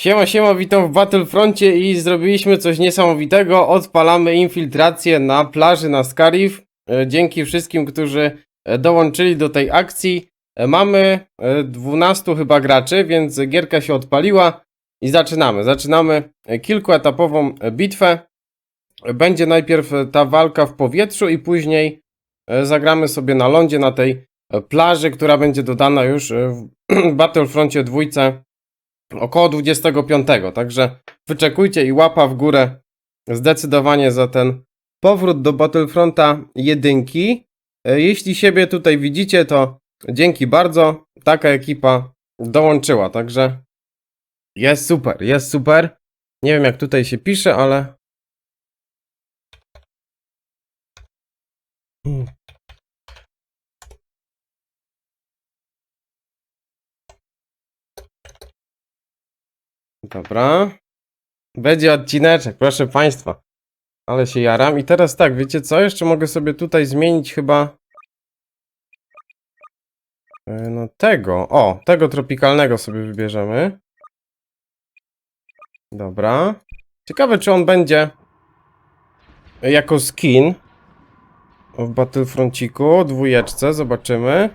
Siema, siema, witam w Battlefroncie i zrobiliśmy coś niesamowitego. Odpalamy infiltrację na plaży na Scarif. E, Dzięki wszystkim, którzy e, dołączyli do tej akcji. E, Mamy e, 12 chyba graczy, więc gierka się odpaliła i zaczynamy. Zaczynamy kilkuetapową bitwę. Będzie najpierw ta walka w powietrzu i później zagramy sobie na lądzie na tej plaży, która będzie dodana już w Battlefroncie dwójce około 25. Także wyczekujcie i łapa w górę zdecydowanie za ten powrót do Battlefronta jedynki. E, Jeśli siebie tutaj widzicie, to dzięki bardzo. Taka ekipa dołączyła, także jest super, jest super. Nie wiem jak tutaj się pisze, ale Dobra. Będzie odcineczek, proszę Państwa. Ale się jaram. I teraz tak, wiecie co? Jeszcze mogę sobie tutaj zmienić chyba... E, No tego. O, tego tropikalnego sobie wybierzemy. Dobra. Ciekawe, czy on będzie jako skin w Battlefronciku, dwójeczce, zobaczymy.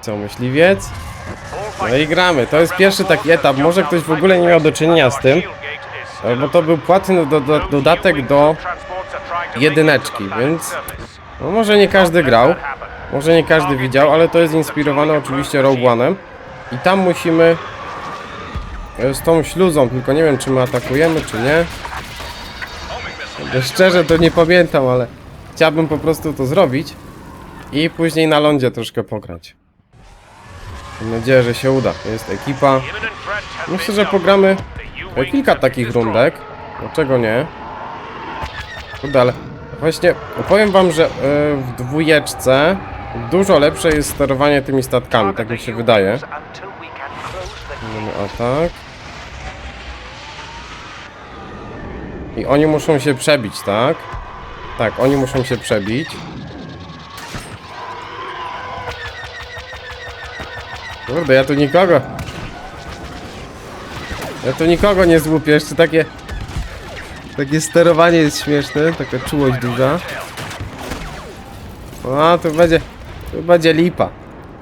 Co, myśliwiec? No i gramy. To jest pierwszy taki etap. Może ktoś w ogóle nie miał do czynienia z tym, bo to był płatny do, do, dodatek do jedyneczki, więc no może nie każdy grał, może nie każdy widział, ale to jest inspirowane oczywiście Rogue One'em i tam musimy e, z tą śluzą, tylko nie wiem czy my atakujemy, czy nie. Szczerze to nie pamiętam, ale chciałbym po prostu to zrobić i później na lądzie troszkę pograć. Mam nadzieję, że się uda. Jest ekipa. Myślę, że pogramy e, kilka takich rundek. Dlaczego nie? Kurde, ale właśnie powiem wam, że e, w dwójeczce dużo lepsze jest sterowanie tymi statkami, tak mi się wydaje. Mamy atak. I oni muszą się przebić, tak? Tak, oni muszą się przebić. Kurde, ja tu nikogo. Ja tu nikogo nie złupię, jeszcze takie... Takie sterowanie jest śmieszne, taka czułość duża. A, tu będzie... Tu będzie lipa.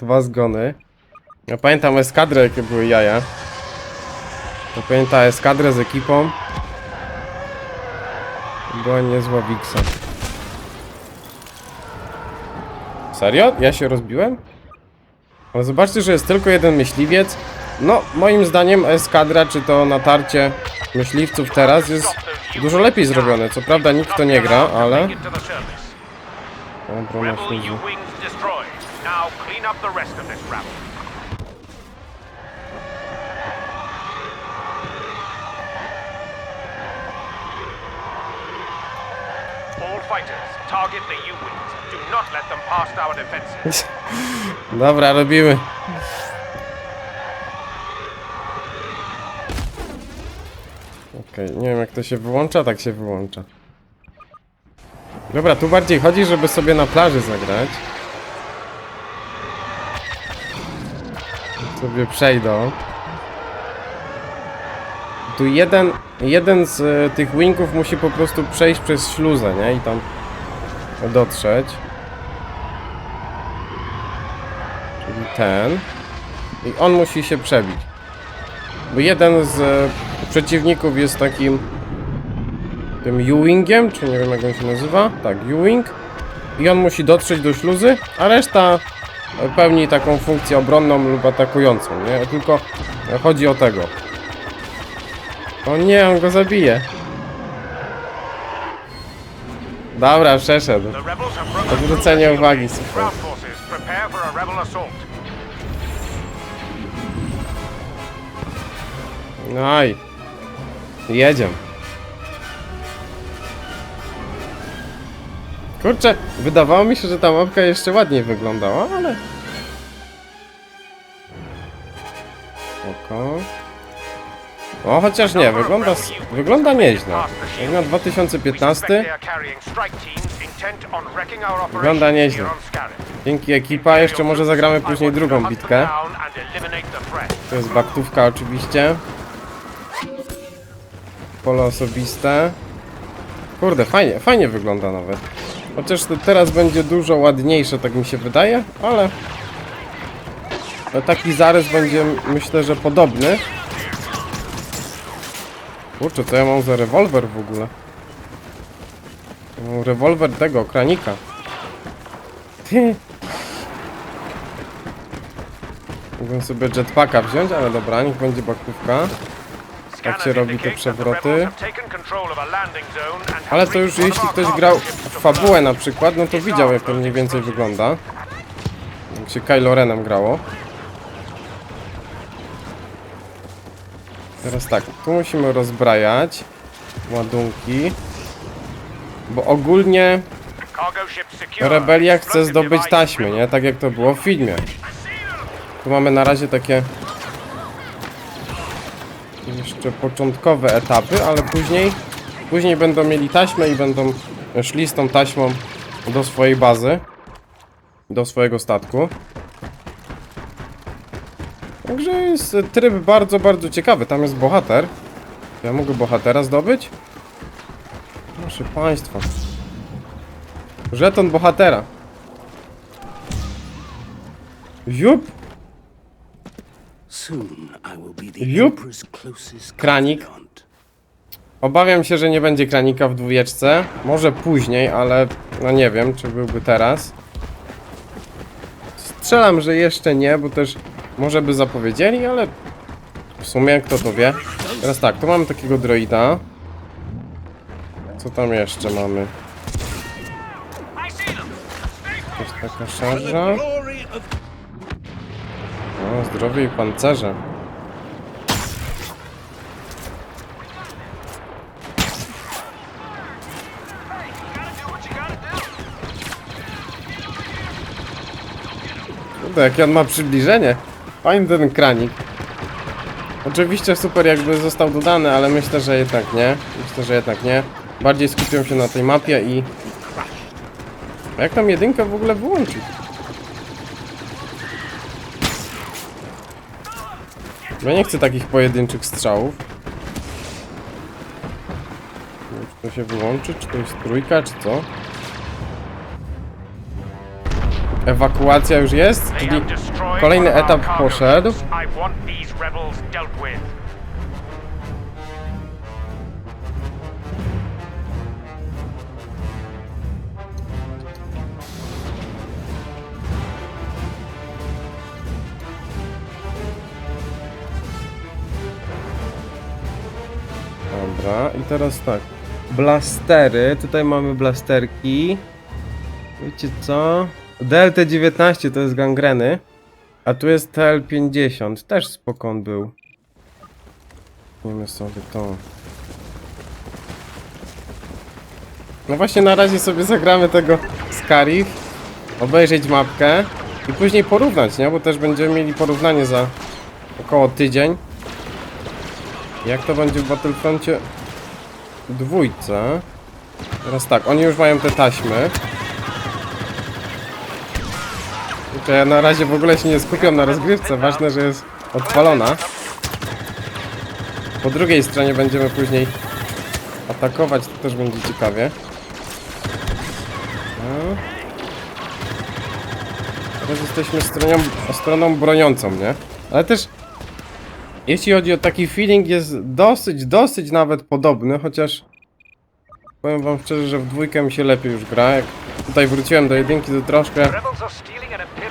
Dwa zgony. Ja pamiętam eskadrę, jakie były jaja. To pamiętam eskadrę z ekipą. Była niezła Wiksa. Serio? Ja się rozbiłem? Ale zobaczcie, że jest tylko jeden myśliwiec. No, moim zdaniem eskadra, czy to natarcie myśliwców teraz jest dużo lepiej zrobione. Co prawda nikt to nie gra, ale... Dobra, śluzie. All fighters, target the U-wings. Do not let them past our defenses. Dobra, robimy. Okej, nie wiem jak to się wyłącza, tak się wyłącza. Dobra, tu bardziej chodzi, żeby sobie na plaży zagrać. Sobie przejdą. Tu jeden, jeden z e, tych wingów musi po prostu przejść przez śluzę, nie? I tam dotrzeć. Czyli ten. I on musi się przebić. Bo jeden z e, przeciwników jest takim tym U-wingiem, czy nie wiem jak on się nazywa. Tak, U-wing. I on musi dotrzeć do śluzy, a reszta e, pełni taką funkcję obronną lub atakującą, nie? Tylko e, chodzi o tego. O nie, on go zabije. Dobra, przeszedł. Odwrócenie uwagi, super. I jedziemy. Kurczę, wydawało mi się, że ta mapka jeszcze ładniej wyglądała, ale... Oko. O, chociaż nie, wygląda, wygląda nieźle. Jak na 2015, They are carrying strike teams in intent on wrecking our operation Wygląda nieźle. Dzięki ekipa, jeszcze może zagramy później drugą bitkę. To jest baktówka oczywiście. Pole osobiste. Kurde, fajnie, fajnie wygląda nawet. Chociaż to teraz będzie dużo ładniejsze, tak mi się wydaje, ale... taki zarys będzie, myślę, że podobny. Kurczę, co ja mam za rewolwer w ogóle? Rewolwer tego, kranika. Ty. Mógłbym sobie jetpacka wziąć, ale dobra, niech będzie baktówka. Scanners się robi te przewroty. Ale to już jeśli ktoś grał w fabułę na przykład, no to widział jak to mniej więcej wygląda. Jak się Kylo Renem grało. Teraz tak, tu musimy rozbrajać ładunki. Bo ogólnie rebelia chce zdobyć taśmy, nie? Tak jak to było w filmie. Tu mamy na razie takie jeszcze początkowe etapy, ale później później będą mieli taśmę i będą szli z tą taśmą do swojej bazy, do swojego statku. Także jest tryb bardzo, bardzo ciekawy. Tam jest bohater. Ja mogę bohatera zdobyć? Proszę Państwa. Żeton bohatera. Jup, Soon I will be the Yup. Emperor's closest Kranik. confidant. Obawiam się, że nie będzie kranika w dwójeczce. Może później, ale no nie wiem, czy byłby teraz. Strzelam, że jeszcze nie, bo też może by zapowiedzieli, ale w sumie kto to wie. Teraz tak, tu mamy takiego droida. Co tam jeszcze mamy? Jakaś taka szarża. O, zdrowie i pancerze. Kurde, jakie on ma przybliżenie. Fajny ten kranik. Oczywiście super jakby został dodany, ale myślę, że jednak nie. Myślę, że jednak nie. Bardziej skupią się na tej mapie i... A Jak tam jedynkę w ogóle wyłączyć? Ja nie chcę takich pojedynczych strzałów. Czy to się wyłączy? Czy to jest trójka, czy co? Ewakuacja już jest, czyli kolejny etap poszedł. Dobra, i teraz tak. Blastery, tutaj mamy blasterki. Wiecie co? DLT-19 to jest gangreny. A tu jest TL-50, też spokon był. Wiemy sobie to. No właśnie na razie sobie zagramy tego Scarif. Obejrzeć mapkę. I później porównać, nie? Bo też będziemy mieli porównanie za około tydzień. Jak to będzie w Battlefroncie dwójce? Teraz tak, oni już mają te taśmy. Tylko ja na razie w ogóle się nie skupiam na rozgrywce, ważne, że jest odpalona. Po drugiej stronie będziemy później atakować, to też będzie ciekawie. No. Teraz jesteśmy stroną, stroną broniącą, nie? Ale też jeśli chodzi o taki feeling, jest dosyć, dosyć nawet podobny, chociaż powiem wam szczerze, że w dwójkę mi się lepiej już gra. Jak tutaj wróciłem do jedynki, to troszkę,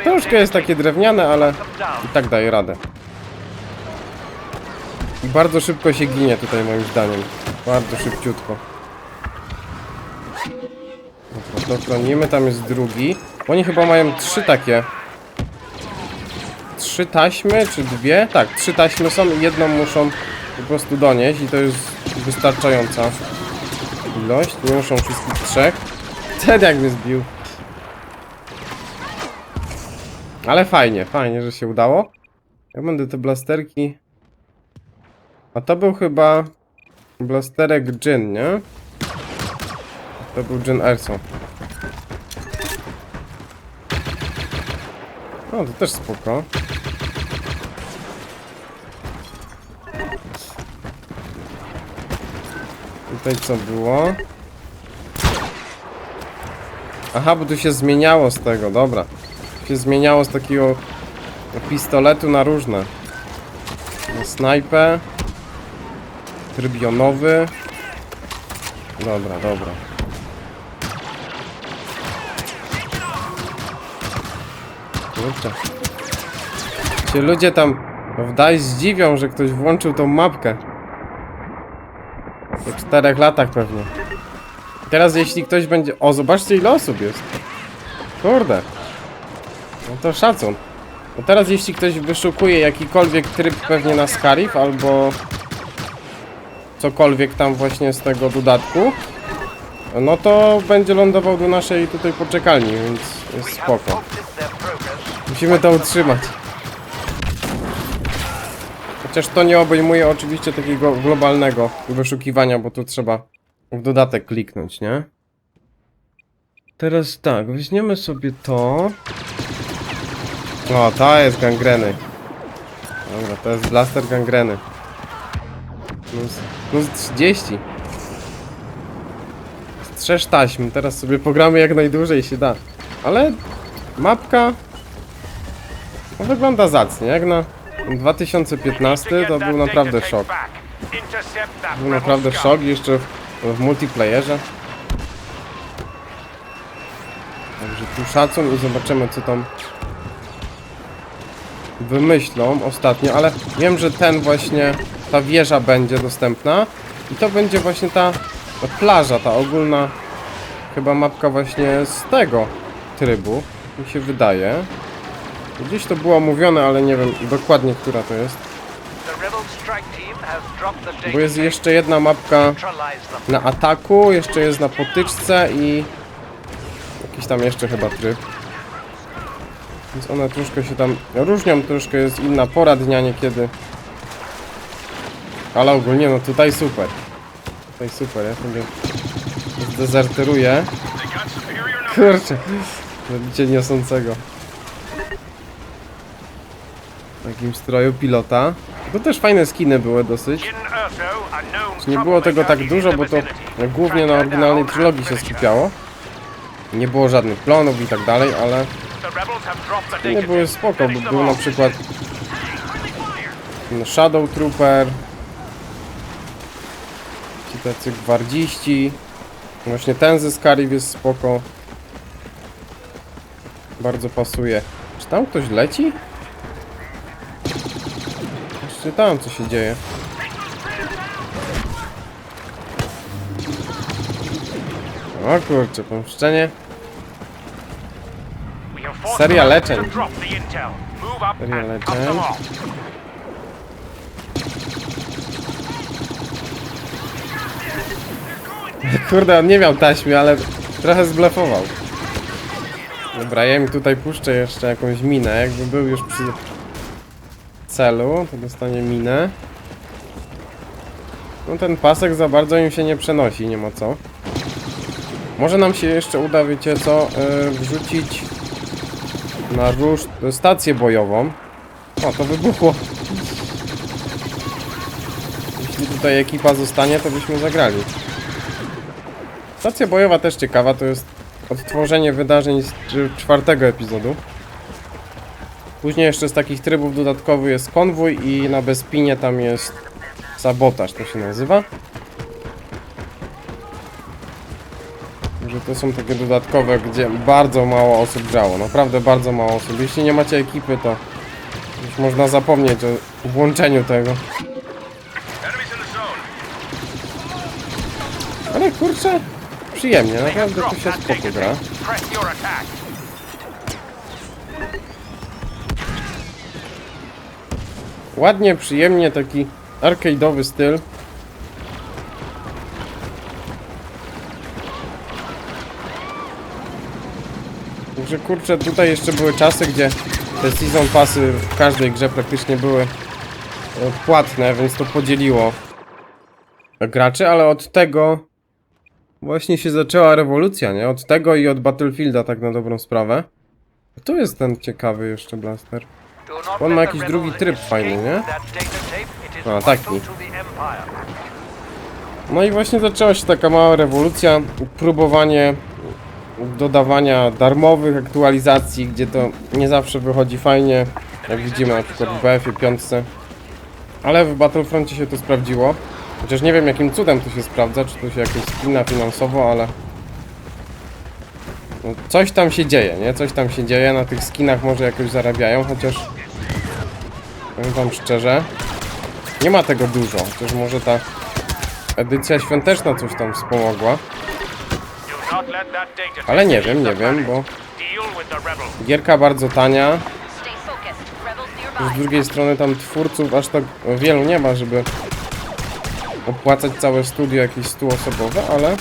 troszkę jest takie drewniane, ale i tak daje radę. I bardzo szybko się ginie tutaj moim zdaniem. Bardzo szybciutko. Dobra, to chronimy, tam jest drugi. Oni chyba mają trzy takie. Trzy taśmy, czy dwie? Tak, trzy taśmy są i jedną muszą po prostu donieść i to jest wystarczająca ilość. Nie muszą wszystkich trzech. Ten jak zbił. Ale fajnie, fajnie, że się udało. Ja będę te blasterki... A to był chyba... Blasterek Jin, nie? To był Jin Erso. No, to też spoko. Tutaj co było? Aha, bo tu się zmieniało z tego, dobra. Się zmieniało z takiego pistoletu na różne. Na snajpę. Tryb jonowy. Dobra, dobra. Kurczę. Się ludzie tam w DICE zdziwią, że ktoś włączył tą mapkę. Po czterech latach pewnie. Teraz jeśli ktoś będzie... O, zobaczcie ile osób jest. Kurde. No to szacun. No teraz jeśli ktoś wyszukuje jakikolwiek tryb pewnie na Scarif albo cokolwiek tam właśnie z tego dodatku, no to będzie lądował do naszej tutaj poczekalni, więc jest spoko. Musimy to utrzymać. Chociaż to nie obejmuje oczywiście takiego globalnego wyszukiwania, bo tu trzeba w dodatek kliknąć, nie? Teraz tak, weźmiemy sobie to. O, to jest gangreny. Dobra, to jest blaster gangreny. Plus, plus 30. Strzesz taśm, teraz sobie pogramy jak najdłużej się da. Ale mapka no, wygląda zacnie, jak na 2015 to był naprawdę szok. Był naprawdę szok, jeszcze w, w multiplayerze. Także tu szacun i zobaczymy co tam wymyślą ostatnio, ale wiem, że ten właśnie, ta wieża będzie dostępna i to będzie właśnie ta plaża, ta ogólna chyba mapka właśnie z tego trybu, mi się wydaje. Gdzieś to było mówione, ale nie wiem dokładnie, która to jest. Bo jest jeszcze jedna mapka na ataku, jeszcze jest na potyczce i jakiś tam jeszcze chyba tryb. Więc one troszkę się tam różnią, troszkę jest inna pora dnia niekiedy. Ale ogólnie no tutaj super. Tutaj super, ja sobie zdezerteruję. Kurczę, widzicie niosącego. W takim stroju pilota. To też fajne skiny były dosyć. Nie było tego tak dużo, bo to Głównie na oryginalnej trylogii się skupiało. Nie było żadnych plonów i tak dalej, ale skiny były spoko, bo był na przykład Shadow Trooper, ci tacy gwardziści, właśnie ten ze Scarif jest spoko, bardzo pasuje. Czy tam ktoś leci? Tam co się dzieje. O kurczę, pomszczenie. Seria leczeń. Seria leczeń. Kurde, on nie miał taśmy, ale trochę zblefował. Dobra, ja mi tutaj puszczę jeszcze jakąś minę. Jakby był już przy celu, to dostanie minę. No ten pasek za bardzo im się nie przenosi, nie ma co. Może nam się jeszcze uda, wiecie co, yy, wrzucić na róż stację bojową. O, to wybuchło. Jeśli tutaj ekipa zostanie, to byśmy zagrali. Stacja bojowa też ciekawa, to jest odtworzenie wydarzeń z cz- czwartego epizodu. Później jeszcze z takich trybów dodatkowych jest konwój i na Bespinie tam jest sabotaż, to się nazywa. Że to są takie dodatkowe, gdzie bardzo mało osób grało. Naprawdę bardzo mało osób. Jeśli nie macie ekipy, to już można zapomnieć o włączeniu tego. Ale kurczę, przyjemnie, naprawdę tu się spoko gra. Ładnie, przyjemnie, taki arcade'owy styl. Także kurczę, tutaj jeszcze były czasy, gdzie te season passy w każdej grze praktycznie były e, płatne, więc to podzieliło graczy, ale od tego właśnie się zaczęła rewolucja, nie? Od tego i od Battlefielda tak na dobrą sprawę. Tu jest ten ciekawy jeszcze blaster. On ma jakiś drugi tryb fajny, nie? A, taki. No i właśnie zaczęła się taka mała rewolucja, próbowanie dodawania darmowych aktualizacji, gdzie to nie zawsze wychodzi fajnie, jak widzimy na przykład w BF-ie 5. Ale w Battlefroncie się to sprawdziło. Chociaż nie wiem jakim cudem to się sprawdza, czy to się jakoś spina finansowo, ale... No, coś tam się dzieje, nie? Coś tam się dzieje, na tych skinach może jakoś zarabiają, chociaż... Powiem wam szczerze, nie ma tego dużo, chociaż może ta edycja świąteczna coś tam wspomogła. Ale nie wiem, nie wiem, bo gierka bardzo tania. Z drugiej strony tam twórców aż tak wielu nie ma, żeby opłacać całe studio jakieś stuosobowe, ale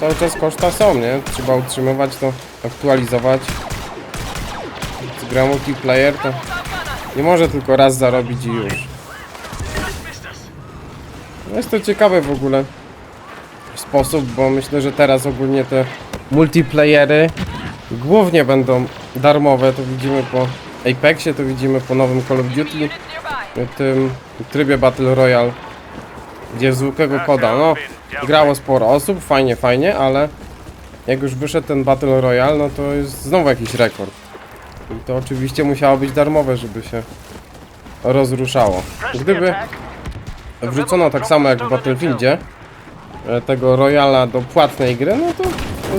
cały czas koszta są, nie? Trzeba utrzymywać to, aktualizować. Z gra multiplayer to nie może tylko raz zarobić i już. No jest to ciekawe w ogóle sposób, bo myślę, że teraz ogólnie te multiplayery głównie będą darmowe, to widzimy po Apexie, to widzimy po nowym Call of Duty, w tym trybie Battle Royale, gdzie z zwykłego koda, no grało sporo osób, fajnie, fajnie, ale jak już wyszedł ten Battle Royale, no to jest znowu jakiś rekord. I to oczywiście musiało być darmowe, żeby się rozruszało. Gdyby wrzucono tak samo jak w Battlefieldzie e, tego Royala do płatnej gry, no to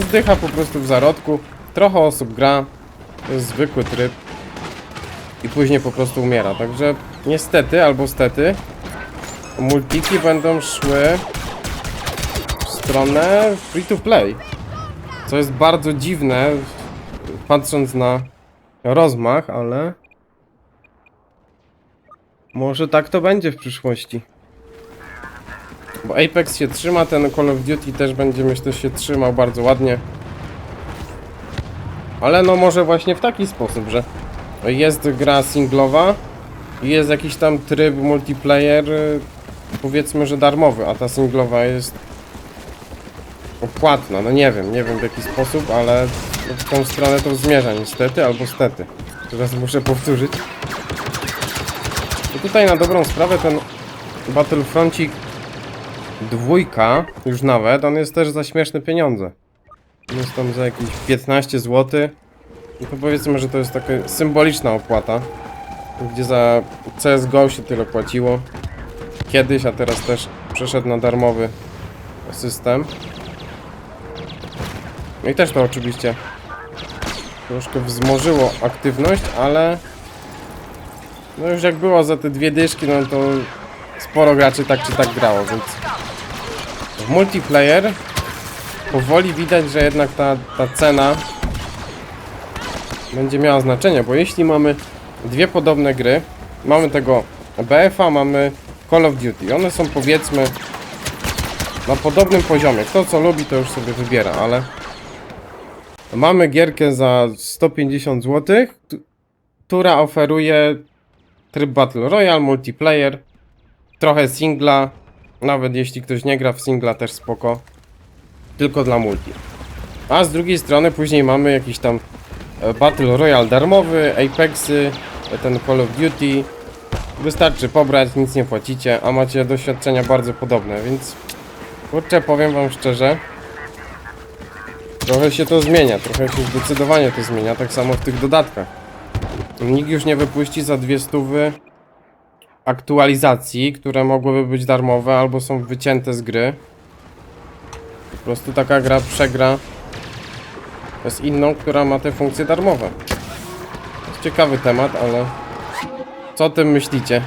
zdycha po prostu w zarodku. Trochę osób gra, to jest zwykły tryb i później po prostu umiera. Także niestety albo stety multiki będą szły w stronę free to play. Co jest bardzo dziwne patrząc na rozmach, ale może tak to będzie w przyszłości. Bo Apex się trzyma, ten Call of Duty też będzie myślę się trzymał bardzo ładnie. Ale no może właśnie w taki sposób, że jest gra singlowa i jest jakiś tam tryb multiplayer y, powiedzmy, że darmowy, a ta singlowa jest opłatna. No nie wiem, nie wiem w jaki sposób, ale w tą stronę to zmierza niestety albo stety. Teraz muszę powtórzyć. I tutaj na dobrą sprawę ten Battlefroncik dwójka, już nawet, on jest też za śmieszne pieniądze. Jest tam za jakieś 15 zł. I to powiedzmy, że to jest taka symboliczna opłata. Gdzie za CSGO się tyle płaciło. Kiedyś, a teraz też przeszedł na darmowy system. No i też to oczywiście troszkę wzmożyło aktywność, ale no już jak było za te dwie dyszki, no to sporo graczy tak czy tak grało, więc w multiplayer powoli widać, że jednak ta, ta cena będzie miała znaczenie, bo jeśli mamy dwie podobne gry, mamy tego BF-a, mamy Call of Duty, one są powiedzmy na podobnym poziomie, kto co lubi to już sobie wybiera, ale mamy gierkę za 150 zł, która oferuje tryb Battle Royale, multiplayer, trochę singla, nawet jeśli ktoś nie gra w singla też spoko, tylko dla multi. A z drugiej strony później mamy jakiś tam e, Battle Royale darmowy, Apexy, ten Call of Duty. Wystarczy pobrać, nic nie płacicie, a macie doświadczenia bardzo podobne, więc kurczę, powiem wam szczerze, trochę się to zmienia, trochę się zdecydowanie to zmienia, tak samo w tych dodatkach. Nikt już nie wypuści za dwie stówy aktualizacji, które mogłyby być darmowe albo są wycięte z gry. Po prostu taka gra przegra z inną, która ma te funkcje darmowe. To jest ciekawy temat, ale co o tym myślicie?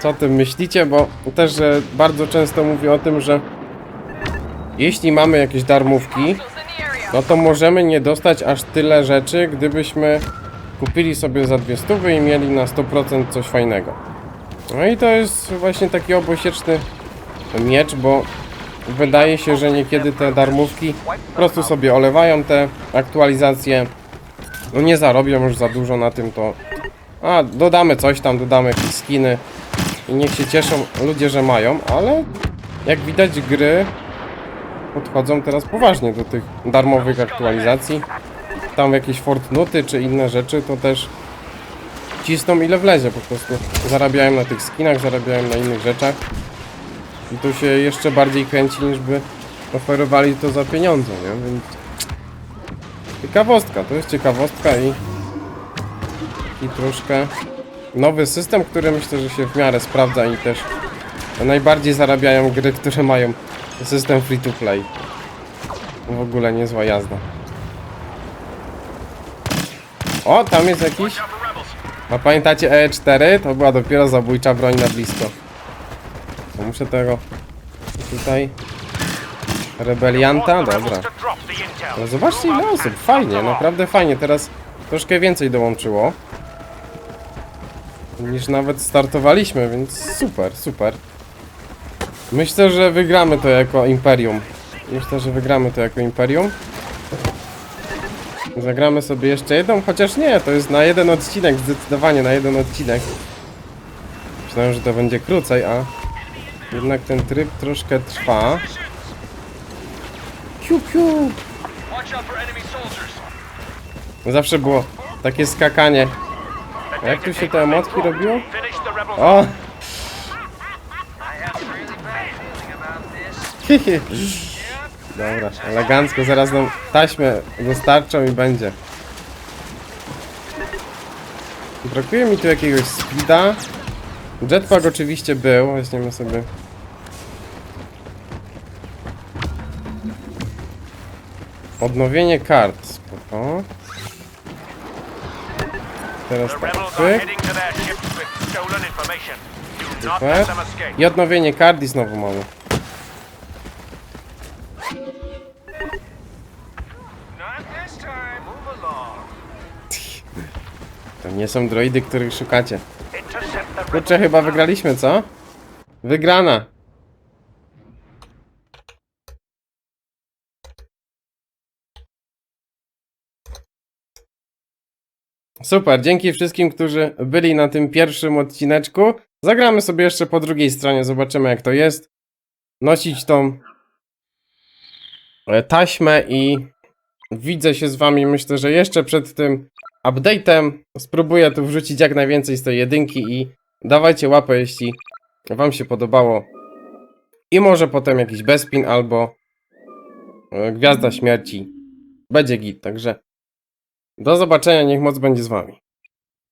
Co o tym myślicie? Bo też bardzo często mówię o tym, że jeśli mamy jakieś darmówki, no to możemy nie dostać aż tyle rzeczy, gdybyśmy kupili sobie za dwie stówy i mieli na 100% coś fajnego. No i to jest właśnie taki obosieczny miecz, bo wydaje się, że niekiedy te darmówki po prostu sobie olewają te aktualizacje. No nie zarobią już za dużo na tym, to a dodamy coś tam, dodamy jakieś skiny i niech się cieszą ludzie, że mają, ale jak widać gry podchodzą teraz poważnie do tych darmowych aktualizacji. tam jakieś fortnuty czy inne rzeczy, to też cisną ile wlezie po prostu. Zarabiałem na tych skinach, zarabiałem na innych rzeczach. I to się jeszcze bardziej kręci niż by oferowali to za pieniądze, nie? Więc ciekawostka, to jest ciekawostka i i troszkę nowy system, który myślę, że się w miarę sprawdza i też najbardziej zarabiają gry, które mają system free to play. W ogóle niezła jazda. O, tam jest jakiś. A pamiętacie E4? To była dopiero zabójcza broń na blisko. To muszę tego tutaj. Rebelianta? Dobra. Ale zobaczcie ile osób, fajnie, naprawdę fajnie. Teraz troszkę więcej dołączyło. Niż nawet startowaliśmy, więc super, super. Myślę, że wygramy to jako Imperium. Myślę, że wygramy to jako Imperium. Zagramy sobie jeszcze jedną, chociaż nie, to jest na jeden odcinek, zdecydowanie na jeden odcinek. Myślałem, że to będzie krócej, a jednak ten tryb troszkę trwa. Piu, piu. Zawsze było takie skakanie. A jak tu się te emotki robiło? O! Dobra, elegancko, zaraz nam taśmę dostarczą i będzie. Brakuje mi tu jakiegoś speeda. Jetpack oczywiście był, weźmiemy sobie. Odnowienie kart, spoko. Teraz tak, pyk. Super. I odnowienie kart i znowu mamy. To nie są droidy, których szukacie. Kurczę, chyba wygraliśmy, co? Wygrana. Super, dzięki wszystkim, którzy byli na tym pierwszym odcineczku. Zagramy sobie jeszcze po drugiej stronie, zobaczymy jak to jest. Nosić tą e, taśmę i widzę się z wami, myślę, że jeszcze przed tym update'em spróbuję tu wrzucić jak najwięcej z tej jedynki i dawajcie łapę, jeśli wam się podobało. I może potem jakiś Bespin albo e, Gwiazda Śmierci. Będzie git, także do zobaczenia, niech moc będzie z wami.